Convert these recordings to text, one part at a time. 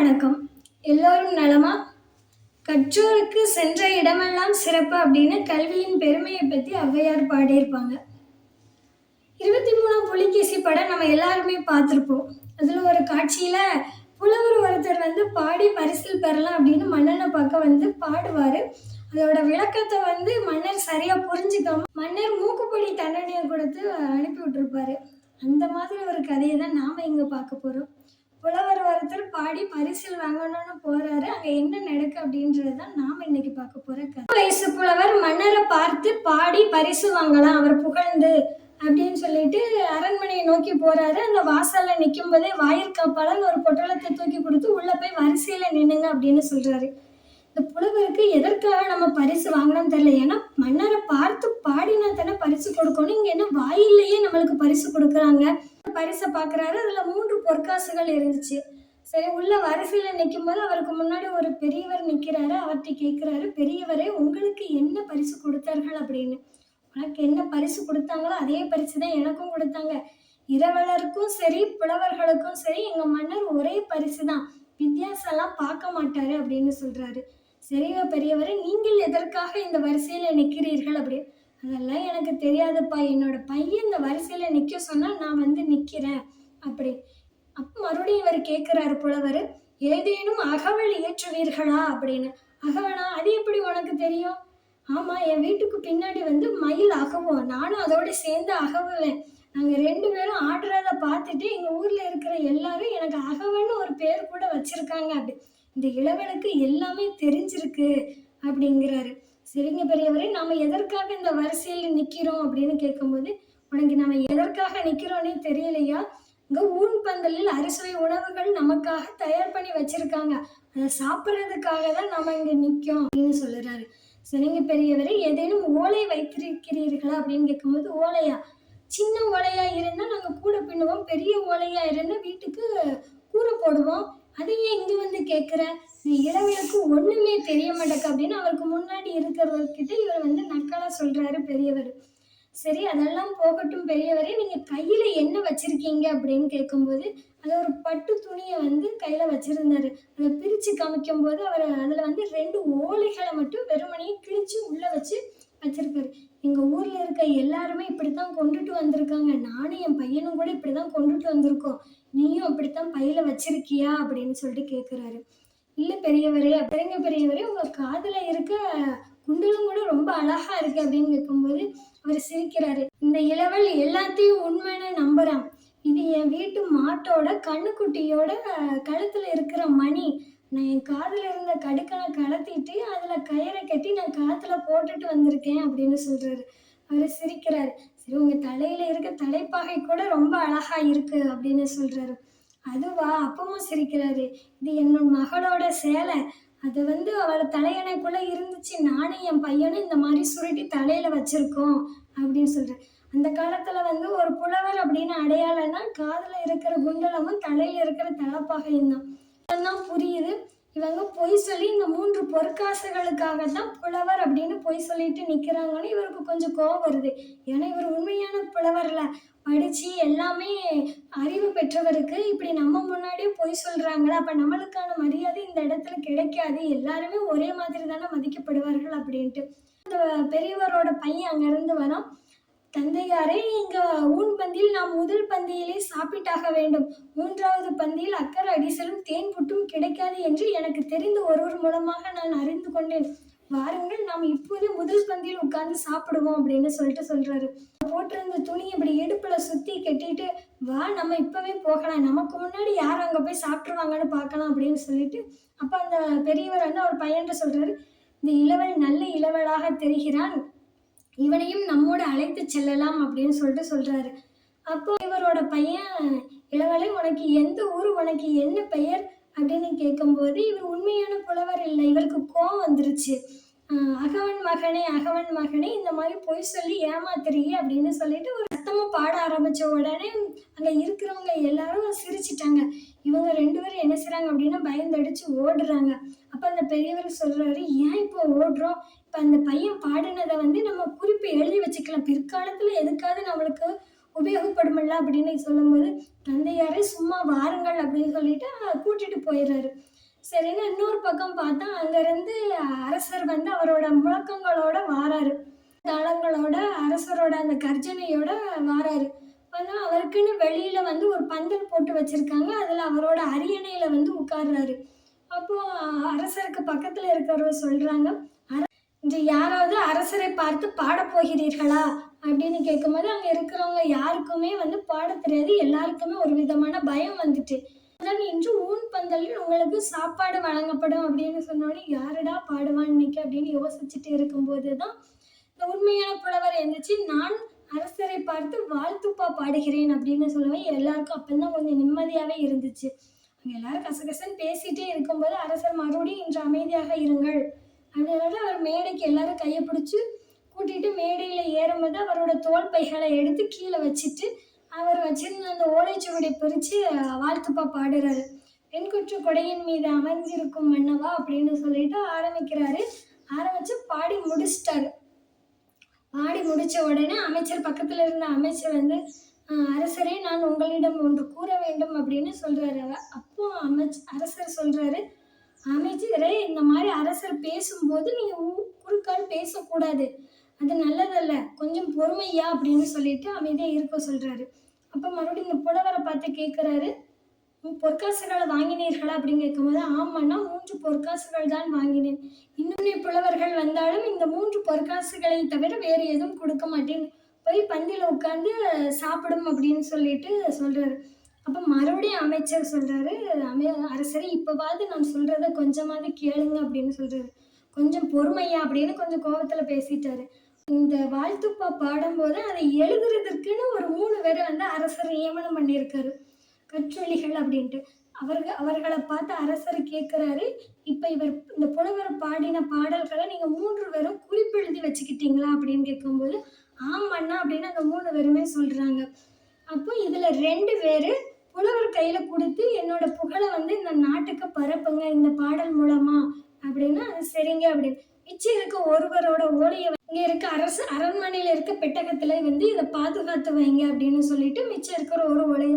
வணக்கம். எல்லோரும் நலமா? கற்றோருக்கு சென்ற இடமெல்லாம் சிறப்பு அப்படின்னு கல்வியின் பெருமையை பற்றி ஔவையார் பாடியிருப்பாங்க. இருபத்தி மூணாம் புலிகேசி படம் நம்ம எல்லாருமே பார்த்துருப்போம். அதில் ஒரு காட்சியில் புலவர் ஒருத்தர் வந்து பாடி பரிசில் பெறலாம் அப்படின்னு மன்னனை பார்க்க வந்து பாடுவார். அதோட விளக்கத்தை வந்து மன்னர் சரியாக புரிஞ்சுக்காம மன்னர் மூக்குப்பொடி தண்டனையை கொடுத்து அனுப்பி விட்டுருப்பாரு. அந்த மாதிரி ஒரு கதையை தான் நாம் இங்கே பார்க்க போகிறோம் புலவர் ஒருத்தர் பாடி பரிசில் வாங்கணும்னு போறாரு. அங்க என்ன நடக்கு அப்படின்றது தான் நாம இன்னைக்கு பார்க்க போற கதை. வயசு புலவர் மன்னரை பார்த்து பாடி பரிசு வாங்கலாம் அவர் புகழ்ந்து அப்படின்னு சொல்லிட்டு அரண்மனையை நோக்கி போறாரு. அந்த வாசல்ல நிற்கும் போதே வாயிற்காப்பாளன் ஒரு பொட்டலத்தை தூக்கி கொடுத்து உள்ள போய் வரிசையில நின்னுங்க அப்படின்னு சொல்றாரு. இந்த புலவருக்கு எதற்காக நம்ம பரிசு வாங்கணும்னு தெரியல. ஏன்னா மன்னரை பார்த்து பாடினா தானே பரிசு கொடுக்கணும். இங்க என்ன வாயிலேயே நம்மளுக்கு பரிசு கொடுக்குறாங்க. பரிசை பார்க்குறாரு. அதில் மூன்று பொற்காசுகள் இருந்துச்சு. சரி உள்ள வரிசையில் நிற்கும் போது அவருக்கு முன்னாடி ஒரு பெரியவர் நிற்கிறாரு அவர்கிட்ட கேட்குறாரு பெரியவரே உங்களுக்கு என்ன பரிசு கொடுத்தார்கள்? அப்படின்னு. உனக்கு என்ன பரிசு கொடுத்தாங்களோ அதே பரிசு தான் எனக்கும் கொடுத்தாங்க. இரவலருக்கும் சரி புலவர்களுக்கும் சரி எங்கள் மன்னர் ஒரே பரிசு தான். வித்தியாசம்லாம் பார்க்க மாட்டாரு அப்படின்னு சொல்கிறாரு சரி பெரியவரே நீங்கள் எதற்காக இந்த வரிசையில் நிற்கிறீர்கள் அப்படின்னு. அதெல்லாம் எனக்கு தெரியாதுப்பா. என்னோட பையன் இந்த வரிசையில் நிற்க சொன்னால் நான் வந்து நிற்கிறேன் அப்படி. அப்போ மறுபடியும் இவர் கேட்குறாரு புலவர் ஏதேனும் அகவல் இயற்றுவீர்களா? அப்படின்னு. அகவனா அது எப்படி உனக்கு தெரியும்? ஆமாம் என் வீட்டுக்கு பின்னாடி வந்து மயில் அகவும். நானும் அதோடு சேர்ந்து அகவுவேன். நாங்கள் ரெண்டு பேரும் ஆடுறத பார்த்துட்டு எங்கள் ஊரில் இருக்கிற எல்லாரும் எனக்கு அகவன்னு ஒரு பேர் கூட வச்சுருக்காங்க. அப்படி. இந்த இளவனுக்கு எல்லாமே தெரிஞ்சிருக்கு. அப்படிங்கிறாரு. சரிங்க பெரியவரே நாம எதற்காக இந்த வரிசையில் நிற்கிறோம் அப்படின்னு கேட்கும்போது உனக்கு நம்ம எதற்காக நிற்கிறோன்னே தெரியலையா? இங்கே ஊன் பந்தலில் அரிசுவை உணவுகள் நமக்காக தயார் பண்ணி வச்சிருக்காங்க. அதை சாப்பிட்றதுக்காக தான் நம்ம இங்கே நிற்கும் அப்படின்னு சொல்லுறாரு. சரிங்க பெரியவரே ஏதேனும் ஓலை வைத்திருக்கிறீர்களா அப்படின்னு கேட்கும்போது ஓலையா? சின்ன ஓலையா இருந்தா நாங்கள் கூட பின்னுவோம் பெரிய ஓலையா இருந்தா வீட்டுக்கு கூரை போடுவோம். அதையே இங்கே வந்து கேட்குற இளவலுக்கு ஒன்றுமே தெரிய மாட்டேக்கு அப்படின்னு அவருக்கு முன்னாடி இருக்கிறவர்கிட்ட இவர் வந்து நக்கலா சொல்கிறாரு பெரியவர். சரி அதெல்லாம் போகட்டும் பெரியவரே நீங்கள் கையில் என்ன வச்சுருக்கீங்க அப்படின்னு கேட்கும்போது அது ஒரு பட்டு துணியை வந்து கையில் வச்சுருந்தாரு. அதை பிரித்து காமிக்கும் போது அவர் அதில் வந்து ரெண்டு ஓலைகளை மட்டும் வெறுமனையும் கிழிச்சு உள்ளே வச்சு வச்சுருக்காரு எங்கள் ஊரில் இருக்க எல்லாருமே இப்படி தான் கொண்டுட்டு வந்திருக்காங்க. நானும் என் பையனும் கூட இப்படி தான் கொண்டுட்டு வந்திருக்கோம். நீயும் அப்படித்தான் பையில வச்சிருக்கியா? அப்படின்னு சொல்லிட்டு கேட்குறாரு இல்லை பெரியவரே அப்படிங்க பெரியவரே உங்கள் காதில் இருக்க குண்டலும் கூட ரொம்ப அழகா இருக்கு அப்படின்னு கேட்கும்போது அவர் சிரிக்கிறாரு. இந்த இளவல் எல்லாத்தையும் உண்மைன்னு நம்புறான். இது என் வீட்டு மாட்டோட கண்ணுக்குட்டியோட கழுத்துல இருக்கிற மணி. நான் என் காதில் இருந்த கடுக்கனை கலத்திட்டு அதில் கயிறை கட்டி நான் காற்றுல போட்டுட்டு வந்திருக்கேன் அப்படின்னு சொல்கிறாரு அவர் சிரிக்கிறாரு. சரி உங்கள் தலையில் இருக்க தலைப்பாகை கூட ரொம்ப அழகாக இருக்குது அப்படின்னு சொல்கிறாரு அதுவா? அப்பவும் சிரிக்கிறாரு. இது என்னோட மகளோட சேலை. அது வந்து அவளை தலையணைக்குள்ளே இருந்துச்சு. நானும் என் பையனும் இந்த மாதிரி சுருட்டி தலையில் வச்சுருக்கோம் அப்படின்னு சொல்கிறேன் அந்த காலத்தில் வந்து ஒரு புலவர் அப்படின்னு அடையாளம்னா காதில் இருக்கிற குண்டலமும் தலையில் இருக்கிற தலைப்பாகையும் தான். தான் புரியுது. இவங்க பொய் சொல்லி இந்த மூன்று பொற்காசுகளுக்காக தான் புலவர் அப்படின்னு பொய் சொல்லிட்டு நிற்கிறாங்கன்னு இவருக்கு கொஞ்சம் கோவம் வருது. ஏன்னா இவர் உண்மையான புலவரில் படித்து எல்லாமே அறிவு பெற்றவருக்கு இப்படி நம்ம முன்னாடியே பொய் சொல்கிறாங்களா அப்போ நம்மளுக்கான மரியாதை இந்த இடத்துல கிடைக்காது. எல்லாருமே ஒரே மாதிரி தானே மதிக்கப்படுவார்கள் அப்படின்ட்டு. அந்த பெரியவரோட பையன் அங்கேருந்து வரான். தந்தையாரே இங்கே ஊன் பந்தியில் நாம் முதல் பந்தியிலே சாப்பிட்டாக வேண்டும். மூன்றாவது பந்தியில் அக்கறை அடிசலும் தேன் புட்டும் கிடைக்காது என்று எனக்கு தெரிந்த ஒருவர் மூலமாக நான் அறிந்து கொண்டேன். வாருங்கள் நாம் இப்போதே முதல் பந்தியில் உட்கார்ந்து சாப்பிடுவோம் அப்படின்னு சொல்லிட்டு சொல்றாரு. போட்டிருந்த துணி இப்படி இடுப்புல சுத்தி கட்டிட்டு வா நம்ம இப்பவே போகலாம். நமக்கு முன்னாடி யார் அங்க போய் சாப்பிட்டுருவாங்கன்னு பார்க்கலாம் அப்படின்னு சொல்லிட்டு அப்ப அந்த பெரியவர் வந்து அவர் பையன் சொல்றாரு இந்த இளவல் நல்ல இளவலாக தெரிகிறான். இவனையும் நம்மோட அழைத்து செல்லலாம் அப்படின்னு சொல்லிட்டு சொல்றாரு. அப்போ இவரோட பையன் இளவலை உனக்கு எந்த ஊர் உனக்கு என்ன பெயர் அப்படின்னு கேட்கும்போது இவர் உண்மையான புலவர் இல்லை. இவருக்கு கோவம் வந்துருச்சு. அகவன் மகனே அகவன் மகனே இந்த மாதிரி பொய் சொல்லி ஏமாத்துறீங்க அப்படின்னு சொல்லிட்டு ஒரு சத்தமாக பாட ஆரம்பித்த உடனே அங்கே இருக்கிறவங்க எல்லாரும் சிரிச்சிட்டாங்க. இவங்க ரெண்டு பேரும் என்ன செய்கிறாங்க அப்படின்னா பயந்தடிச்சு ஓடுறாங்க. அப்போ அந்த பெரியவர் சொல்கிறாரு ஏன் இப்போ ஓடுறோம்? இப்போ அந்த பையன் பாடினதை வந்து நம்ம குறிப்பு எழுதி வச்சுக்கலாம். பிற்காலத்தில் எதுக்காவது நம்மளுக்கு உபயோகப்படுமில்ல அப்படின்னு சொல்லும்போது தந்தையாரே சும்மா வாருங்கள் அப்படின்னு சொல்லிட்டு கூட்டிட்டு போயிடுறாரு. சரின்னு இன்னொரு பக்கம் பார்த்தா அங்கேருந்து அரசர் வந்து அவரோட முழக்கங்களோட வாராரு. தாளங்களோட அரசரோட அந்த கர்ஜனையோட வாராரு. வந்து அவருக்குன்னு வெளியில வந்து ஒரு பந்தல் போட்டு வச்சிருக்காங்க. அதில் அவரோட அரியணையில வந்து உட்கார்றாரு. அப்போ அரசருக்கு பக்கத்தில் இருக்கிறவர் சொல்றாங்க இன்று யாராவது அரசரை பார்த்து பாடப்போகிறீர்களா அப்படின்னு கேட்கும்போது அங்கே இருக்கிறவங்க யாருக்குமே வந்து பாட தெரியாது. எல்லாருக்குமே ஒரு விதமான பயம் வந்துட்டு. அதான் இன்று ஊன் பந்தலில் உங்களுக்கு சாப்பாடு வழங்கப்படும் அப்படின்னு சொன்னோடனே யாருடா பாடுவான் இன்னைக்கு? அப்படின்னு யோசிச்சுட்டு இருக்கும்போது தான் இந்த உண்மையான புலவர் எழுந்துச்சு நான் அரசரை பார்த்து வாழ்த்துப்பா பாடுகிறேன் அப்படின்னு சொல்லுவேன் எல்லாருக்கும் அப்போதான் கொஞ்சம் நிம்மதியாகவே இருந்துச்சு. அங்கே எல்லாரும் கசகசன்னு பேசிட்டே இருக்கும்போது அரசர் மறுபடியும் இன்று அமைதியாக இருங்கள் அதனால அவர் மேடைக்கு எல்லாரும் கையை பிடிச்சி கூட்டிட்டு மேடையில் ஏறும்போது அவரோட தோல் பைகளை எடுத்து கீழே வச்சுட்டு அவர் வச்சிருந்த அந்த ஓலைச்சுவடி பிரித்து வாழ்த்துப்பா பாடுறாரு. வெண்குற்று கொடையின் மீது அமர்ந்திருக்கும் மன்னவா? அப்படின்னு சொல்லிட்டு ஆரம்பிக்கிறாரு. ஆரம்பிச்சு பாடி முடிச்சிட்டாரு. பாடி முடிச்ச உடனே அமைச்சர் பக்கத்துல இருந்த அமைச்சர் வந்து அரசரே நான் உங்களிடம் ஒன்று கூற வேண்டும் அப்படின்னு சொல்றாரு. அவர். அப்போ அமைச்ச அரசர் சொல்றாரு அமைச்சரே இந்த மாதிரி அரசர் பேசும்போது நீங்க ஊ- குறுக்கால் பேசக்கூடாது. அது நல்லதல்ல கொஞ்சம் பொறுமையா அப்படின்னு சொல்லிட்டு அமைதியாக இருக்க சொல்றாரு. அப்போ மறுபடியும் இந்த புலவரை பார்த்து கேட்குறாரு பொற்காசுகளை வாங்கினீர்களா? அப்படின்னு கேட்கும்போது ஆமாண்ணா மூன்று பொற்காசுகள் தான் வாங்கினேன். இன்னும் புலவர்கள் வந்தாலும் இந்த மூன்று பொற்காசுகளை தவிர வேறு எதுவும் கொடுக்க மாட்டேன். போய் பந்தியில் உட்காந்து சாப்பிடும் அப்படின்னு சொல்லிட்டு சொல்றாரு. அப்போ மறுபடியும் அமைச்சர் சொல்றாரு அமை அரசரை இப்போவாது நான் சொல்றத கொஞ்சமாவது கேளுங்க அப்படின்னு சொல்றாரு. கொஞ்சம் பொறுமையா அப்படின்னு கொஞ்சம் கோபத்தில் பேசிட்டாரு. இந்த வாழ்த்துப்பா பாடும்போது அதை எழுதுறதுக்குன்னு ஒரு மூணு பேர் வந்து அரசர் நியமனம் பண்ணியிருக்காரு. கற்றொலிகள் அப்படின்ட்டு. அவர்கள் அவர்களை பார்த்து அரசர் கேட்குறாரு இப்போ இவர் இந்த புலவர் பாடின பாடல்களை நீங்கள் மூன்று பேரும் குறிப்பெழுதி வச்சுக்கிட்டீங்களா அப்படின்னு கேட்கும்போது ஆமாண்ணா அப்படின்னு அந்த மூணு பேருமே சொல்கிறாங்க அப்போ இதில் ரெண்டு பேர் புலவர் கையில் கொடுத்து என்னோட புகழை வந்து இந்த நாட்டுக்கு பரப்புங்க இந்த பாடல் மூலமா அப்படின்னா அது சரிங்க அப்படின்னு. மிச்சம் இருக்க ஒருவரோட ஓலையை இங்கே இருக்க அரசு அரண்மனையில் இருக்க பெட்டகத்தில் வந்து இதை பாதுகாத்து வைங்க அப்படின்னு சொல்லிட்டு மிச்சம் இருக்கிற ஒரு ஒளி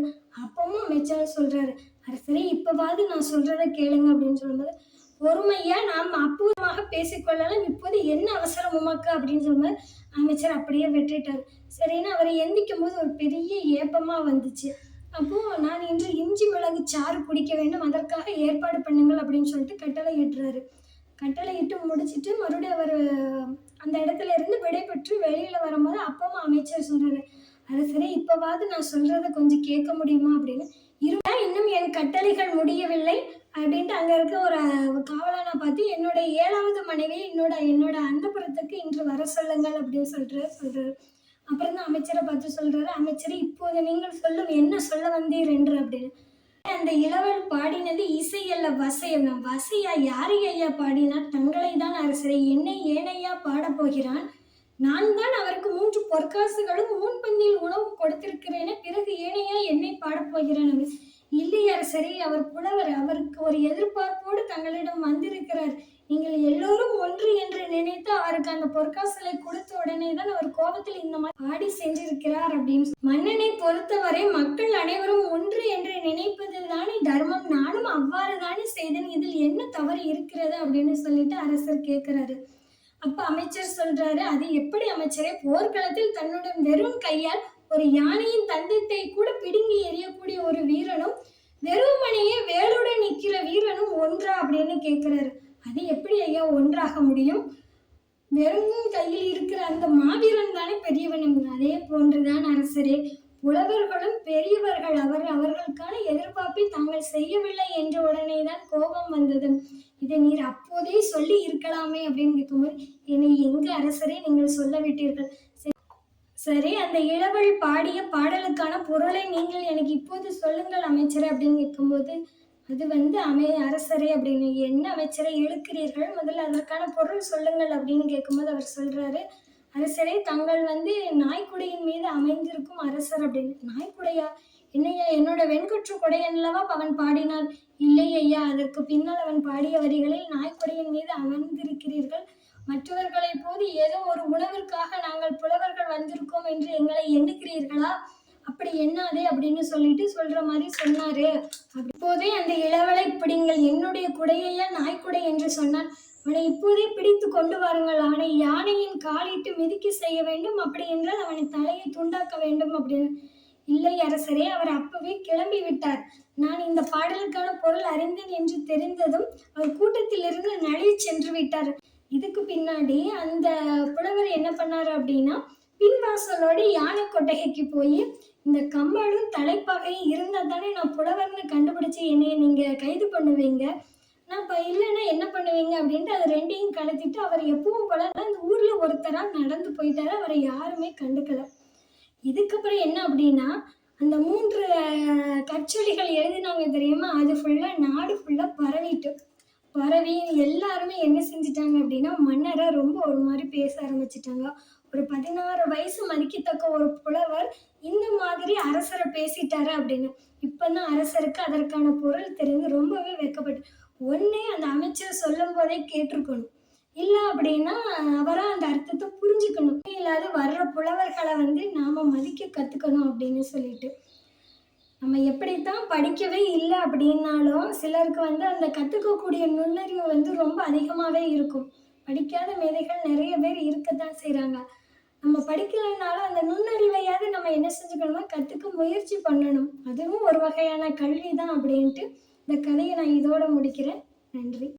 அப்பவும் மிச்சம் சொல்றாரு. அரசரே இப்பவாவது நான் சொல்கிறத கேளுங்க அப்படின்னு சொல்லும்போது பொறுமையா நாம் அற்புதமாக பேசிக்கொள்ளலாம். இப்போது என்ன அவசரம் உமாக்கு? அப்படின்னு சொல்லும்போது அமைச்சர் அப்படியே வெற்றிட்டார். சரின்னு அவர் எந்திக்கும் போது ஒரு பெரிய ஏப்பமா வந்துச்சு. அப்போ நான் இன்று இஞ்சி மிளகு சாறு குடிக்க வேண்டும். அதற்காக ஏற்பாடு பண்ணுங்கள் அப்படின்னு சொல்லிட்டு கட்டளை இட்டுறாரு கட்டளையிட்டு முடிச்சுட்டு மறுபடியும் அவர் அந்த இடத்துல இருந்து விடைபெற்று வெளியில் வரும்போது அப்பவும் அமைச்சர் சொல்றாரு அரசரே இப்பவாவது நான் சொல்கிறத கொஞ்சம் கேட்க முடியுமா? அப்படின்னு. இருந்தால் இன்னும் என் கட்டளைகள் முடியவில்லை அப்படின்ட்டு அங்கே இருக்க ஒரு காவலனை பார்த்து என்னோட ஏழாவது மனைவி என்னோட என்னோட அன்னபுரத்துக்கு இன்று வர சொல்லுங்கள் அப்படின்னு சொல்கிற சொல்கிறார் அப்புறம் தான் அமைச்சரை பார்த்து சொல்கிறாரு அமைச்சரை இப்போது நீங்கள் சொல்லும் என்ன சொல்ல வந்தீர்? என்று அப்படின்னு. அந்த இளவல் பாடினது இசை அல்ல வசையம் வசையா யாரை ஐயா பாடினார் தங்களை தான் அரசரை. என்னை ஏனையா பாடப் போகிறான்? நான் தான் அவருக்கு மூன்று பொற்காசுகளும் முன்பந்தியில் உணவு கொடுத்திருக்கிறேனே. பிறகு ஏனையா என்னை பாடப் போகிறான் அப்படின்னு. இல்லை அரசரே அவர் புலவர். அவருக்கு ஒரு எதிர்பார்ப்போடு தங்களிடம் வந்திருக்கிறார். நீங்கள் எல்லோரும் ஒன்று என்று நினைத்து அவருக்கு அந்த பொற்காசலை கொடுத்த உடனே தான் அவர் கோபத்தில் இந்த மாதிரி ஆடி சென்றிருக்கிறார் அப்படின்னு மன்னனை பொறுத்தவரை மக்கள் அனைவரும் ஒன்று என்று நினைப்பதில் தானே தர்மம்? நானும் அவ்வாறு தானே செய்தேன். இதில் என்ன தவறு இருக்கிறது அப்படின்னு சொல்லிட்டு அரசர் கேட்கிறாரு. அப்ப அமைச்சர் சொல்றாரு அது எப்படி அமைச்சரே? போர்க்களத்தில் தன்னுடன் வெறும் கையால் ஒரு யானையின் தந்தத்தை கூட பிடுங்கி எறியக்கூடிய ஒரு வீரனும் வெறுமனையே வேலுடன் நிக்கிற வீரனும் ஒன்றா? அப்படின்னு கேட்கிறாரு. அது எப்படி ஐயா ஒன்றாக முடியும்? வெறும் கையில் இருக்கிற அந்த மாவீரன் தானே பெரியவன் அதே போன்றுதான் அரசரே புலவர்களும் பெரியவர்கள் அவர் அவர்களுக்கான எதிர்பார்ப்பை தாங்கள் செய்யவில்லை என்ற உடனே தான் கோபம் வந்தது. இதை நீர் அப்போதே சொல்லி இருக்கலாமே அப்படின்னு கேட்கும்போது என்னை எங்க அரசரே நீங்கள் சொல்ல விட்டீர்கள் சரி- சரி அந்த இளவல் பாடிய பாடலுக்கான பொருளை நீங்கள் எனக்கு இப்போது சொல்லுங்கள் அமைச்சர் அப்படின்னு கேட்கும்போது அது வந்து அமை அரசரே அப்படின்னு. என்ன அமைச்சரை இழுக்கிறீர்கள்? முதல்ல அதற்கான பொருள் சொல்லுங்கள் அப்படின்னு கேட்கும்போது அவர் சொல்றாரு அரசரே தங்கள் வந்து நாய்க்குடையின் மீது அமைந்திருக்கும் அரசர் அப்படின்னு. நாய்க்குடையா? என்னையா? என்னோட வெண்குற்று கொடையல்லவா அவன் பாடினார் இல்லை ஐயா அதற்கு பின்னால் அவன் பாடிய வரிகளில் நாய்க்குடையின் மீது அமர்ந்திருக்கிறீர்கள். மற்றவர்களைப் போது ஏதோ ஒரு உணவிற்காக நாங்கள் புலவர்கள் வந்திருக்கோம் என்று எங்களை எண்ணுகிறீர்களா? அப்படி எண்ணாதே அப்படின்னு சொல்லிட்டு சொல்ற மாதிரி சொன்னாரு. அப்போதே இப்போதே அந்த இளவலை பிடிங்கள் என்னுடைய குடையையா நாய்க்குடை என்று சொன்னான். அவனை இப்போதே பிடித்து கொண்டு வாருங்கள். அவனை யானையின் காலிட்டு மிதிக்க செய்ய வேண்டும். அப்படி என்றால் அவனை தலையை துண்டாக்க வேண்டும் அப்படின்னு. இல்லை அரசரே அவர் அப்பவே கிளம்பி விட்டார். நான் இந்த பாடலுக்கான பொருள் அறிந்தேன் என்று தெரிந்ததும் அவர் கூட்டத்திலிருந்து நழுவி சென்று விட்டார். இதுக்கு பின்னாடி அந்த புலவர் என்ன பண்ணார் அப்படின்னா பின்வாசலோடு யானை கொட்டகைக்கு போய் இந்த கம்பளும் தலைப்பாகையும் இருந்தால் தானே நான் புலவர்னு கண்டுபிடிச்சி என்னைய நீங்கள் கைது பண்ணுவீங்க? நான் இப்போ இல்லைன்னா என்ன பண்ணுவீங்க? அப்படின்ட்டு அது ரெண்டையும் கலத்திட்டு அவர் எப்பவும் போல அந்த ஊரில் ஒருத்தராக நடந்து போயிட்டாரு. அவரை யாருமே கண்டுக்கல. இதுக்கப்புறம் என்ன அப்படின்னா அந்த மூன்று கற்சொலிகள் எழுதினாங்க தெரியுமா? அது ஃபுல்லாக நாடு ஃபுல்லாக பரவிட்டு. பரவி எல்லாருமே என்ன செஞ்சிட்டாங்க அப்படின்னா மன்னரை ரொம்ப ஒரு மாதிரி பேச ஆரம்பிச்சிட்டாங்க. ஒரு பதினாறு வயசு மதிக்கத்தக்க ஒரு புலவர் இந்த மாதிரி அரசரை பேசிட்டாரு அப்படின்னு. இப்பதான் அரசருக்கு அதற்கான பொருள் தெரிந்து ரொம்பவே வெக்கப்பட்டு ஒன்னே அந்த அமைச்சர் சொல்லும் போதே கேட்டிருக்கணும். இல்லை அப்படின்னா அவரா அந்த அர்த்தத்தை புரிஞ்சுக்கணும். இல்லாத வர்ற புலவர்களை வந்து நாம மதிக்க கத்துக்கணும் அப்படின்னு சொல்லிட்டு. நம்ம எப்படித்தான் படிக்கவே இல்லை அப்படின்னாலும் சிலருக்கு வந்து அந்த கற்றுக்கக்கூடிய நுண்ணறிவு வந்து ரொம்ப அதிகமாகவே இருக்கும். படிக்காத மேதைகள் நிறைய பேர் இருக்கத்தான் செய்கிறாங்க நம்ம படிக்கலைனாலும் அந்த நுண்ணறிவையாவது நம்ம என்ன செஞ்சுக்கணும்னா கற்றுக்க முயற்சி பண்ணணும். அதுவும் ஒரு வகையான கல்வி தான் அப்படின்ட்டு இந்த கதையை நான் இதோட முடிக்கிறேன். நன்றி.